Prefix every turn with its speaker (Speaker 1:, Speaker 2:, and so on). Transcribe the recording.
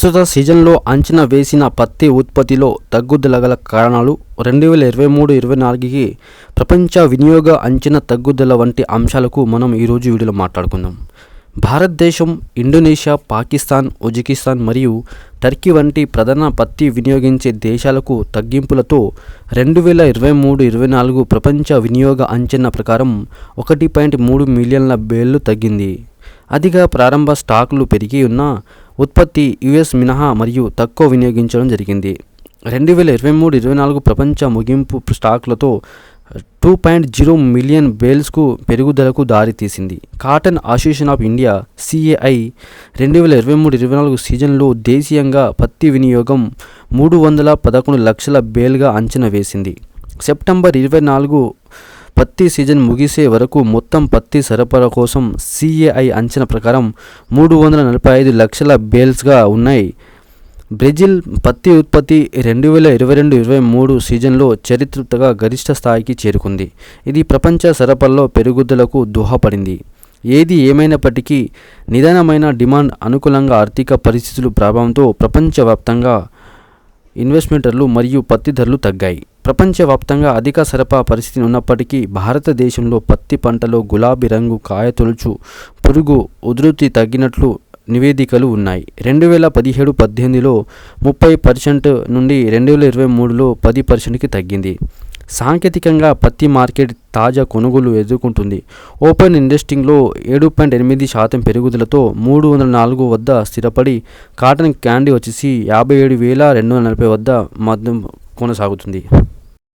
Speaker 1: ప్రస్తుత సీజన్లో అంచనా వేసిన పత్తి ఉత్పత్తిలో తగ్గుదల గల కారణాలు రెండు వేల ఇరవై మూడు ఇరవై నాలుగుకి ప్రపంచ వినియోగ అంచనా తగ్గుదల వంటి అంశాలకు మనం ఈరోజు వీడియోలో మాట్లాడుకుందాం. భారతదేశం ఇండోనేషియా పాకిస్తాన్ ఉజ్బెకిస్తాన్ మరియు టర్కీ వంటి ప్రధాన పత్తి వినియోగించే దేశాలకు తగ్గింపులతో రెండు వేల ఇరవై మూడు ఇరవై నాలుగు ప్రపంచ వినియోగ అంచనా ప్రకారం ఒకటి పాయింట్ మూడు మిలియన్ల బేళ్ళు తగ్గింది. అధిక ప్రారంభ స్టాకులు పెరిగి ఉన్న ఉత్పత్తి యుఎస్ మినహా మరియు తక్కువ వినియోగించడం జరిగింది. రెండు వేల ఇరవై మూడు ఇరవై నాలుగు ప్రపంచ ముగింపు స్టాకులతో టూ పాయింట్ జీరో మిలియన్ బేల్స్కు పెరుగుదలకు దారితీసింది cotton association of India CAI రెండు వేల ఇరవై మూడు ఇరవై నాలుగు సీజన్లో దేశీయంగా పత్తి వినియోగం మూడు వందల పదకొండు లక్షల బేల్గా అంచనా వేసింది. సెప్టెంబర్ ఇరవై నాలుగు పత్తి సీజన్ ముగిసే వరకు మొత్తం పత్తి సరఫరా కోసం సిఏఐ అంచనా ప్రకారం మూడు వందల నలభై ఐదు లక్షల బేల్స్గా ఉన్నాయి. బ్రెజిల్ పత్తి ఉత్పత్తి రెండు వేల ఇరవై రెండు ఇరవై మూడు సీజన్లో చరిత్రగా గరిష్ట స్థాయికి చేరుకుంది. ఇది ప్రపంచ సరఫరాలో పెరుగుదలకు దోహపడింది. ఏది ఏమైనప్పటికీ నిదానమైన డిమాండ్ అనుకూలంగా ఆర్థిక పరిస్థితులు ప్రభావంతో ప్రపంచవ్యాప్తంగా ఇన్వెస్ట్మెంటర్లు మరియు పత్తి ధరలు తగ్గాయి. ప్రపంచవ్యాప్తంగా అధిక సరఫరా పరిస్థితి ఉన్నప్పటికీ భారతదేశంలో పత్తి పంటలో గులాబీ రంగు కాయతొలుచు పురుగు ఉధృతి తగ్గినట్లు నివేదికలు ఉన్నాయి. రెండు వేల పదిహేడు పద్దెనిమిదిలో ముప్పై పర్సెంట్ నుండి రెండు వేల ఇరవై మూడులో పది పర్సెంట్కి తగ్గింది. సాంకేతికంగా పత్తి మార్కెట్ తాజా కొనుగోలు ఎదుర్కొంటుంది. ఓపెన్ ఇండస్ట్రింగ్లో ఏడు పాయింట్ ఎనిమిది శాతం పెరుగుదలతో మూడు వందల నాలుగు వద్ద స్థిరపడి కాటన్ క్యాండీ వచ్చేసి యాభై ఏడు వేల రెండు వందల నలభై వద్ద మద్దం కొనసాగుతుంది.